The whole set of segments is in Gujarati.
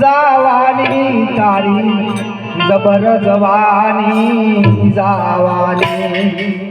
જાવાની તારી જબર જવાની જાવાની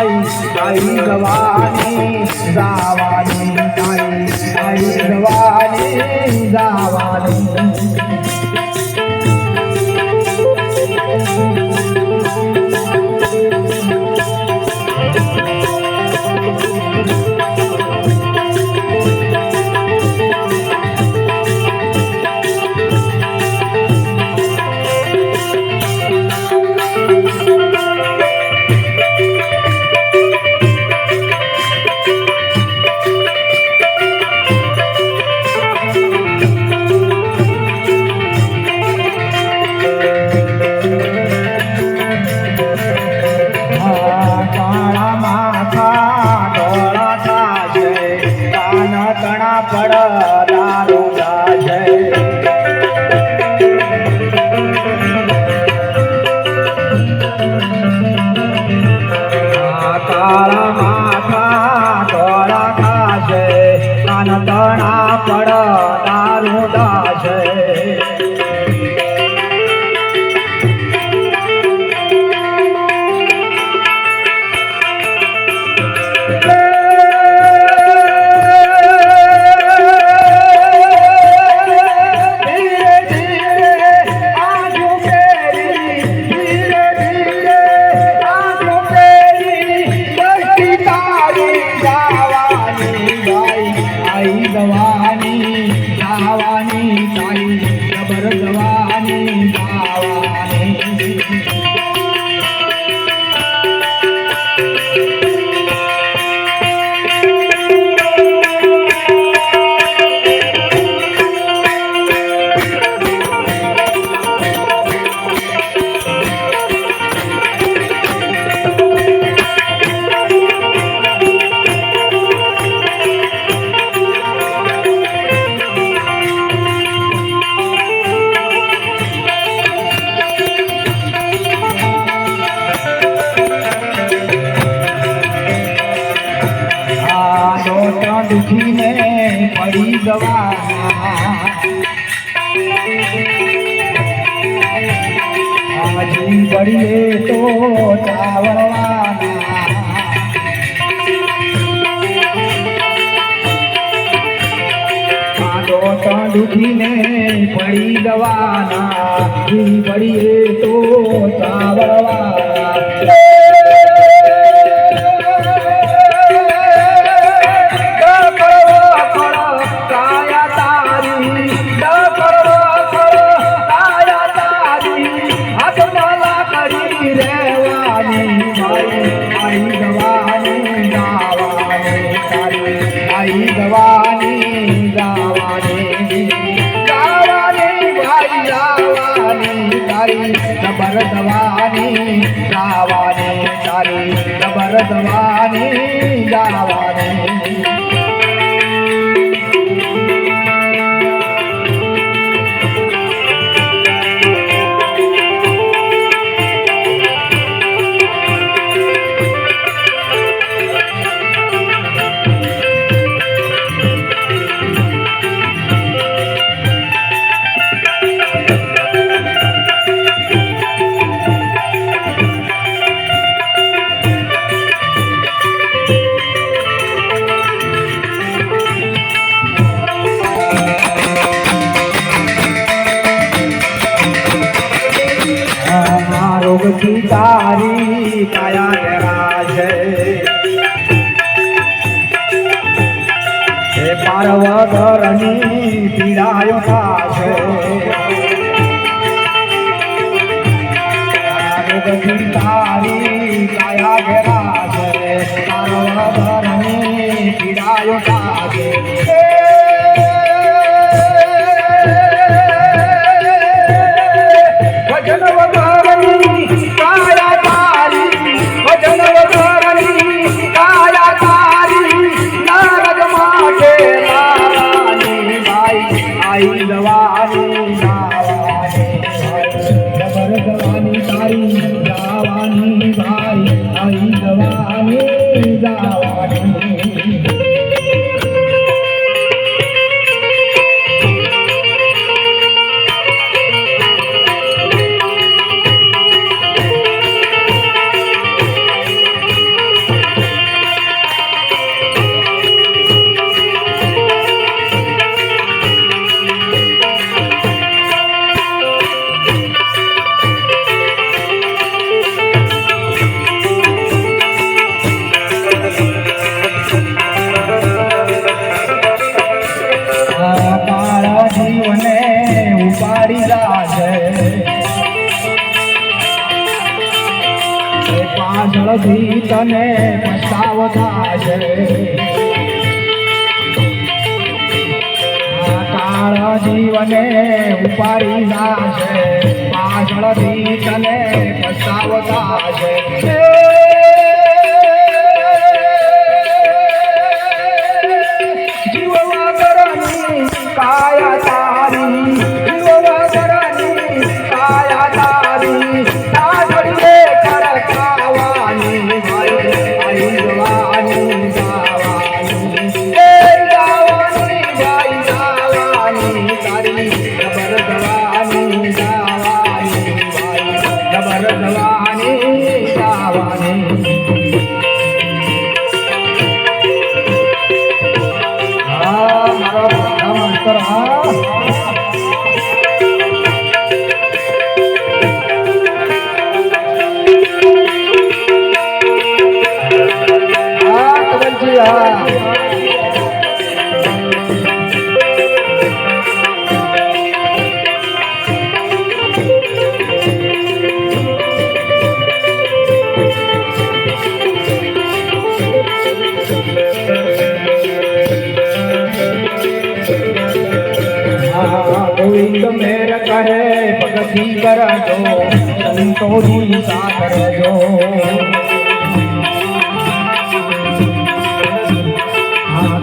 જળવાની ભાઈ ભાઈ જવાની જાવાની તારી ભાઈ જવાની આજી પડીએ તો ચાવડવાના આ દોત દુખીને પડી જવાના. પડીએ તો જવાની જવાની જવાની ભાઈ જવાની તારી જબર જવાની જવાની તારી જબર જવાની જવાની ભોગથી તારી કાયા ડરાશે હે? પાર્વધરની પીડાયો થાશે ભોગથી તારી કાયા ડરાશે પાર્વધરની પીડાયો મારી રાજે પાછળથી તને પસ્તાવતા છે કાળ જીવને ઉપાડી જાશે પાછળથી તને પસ્તાવતા છે ગોવિંદ મેર કહે ભગતી કરજો સંતોની સા કરજો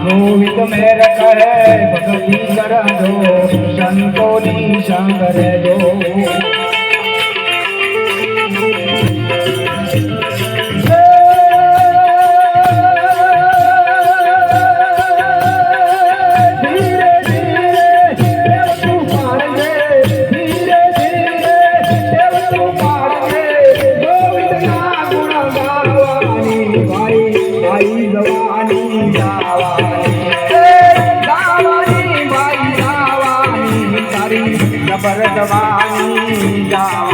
ગોવિંદ મેર કહે ભગતી કરજો સંતોની સા કરજો જવાની મારી મારી જવાની જવાની. મારી જવાની જવાની.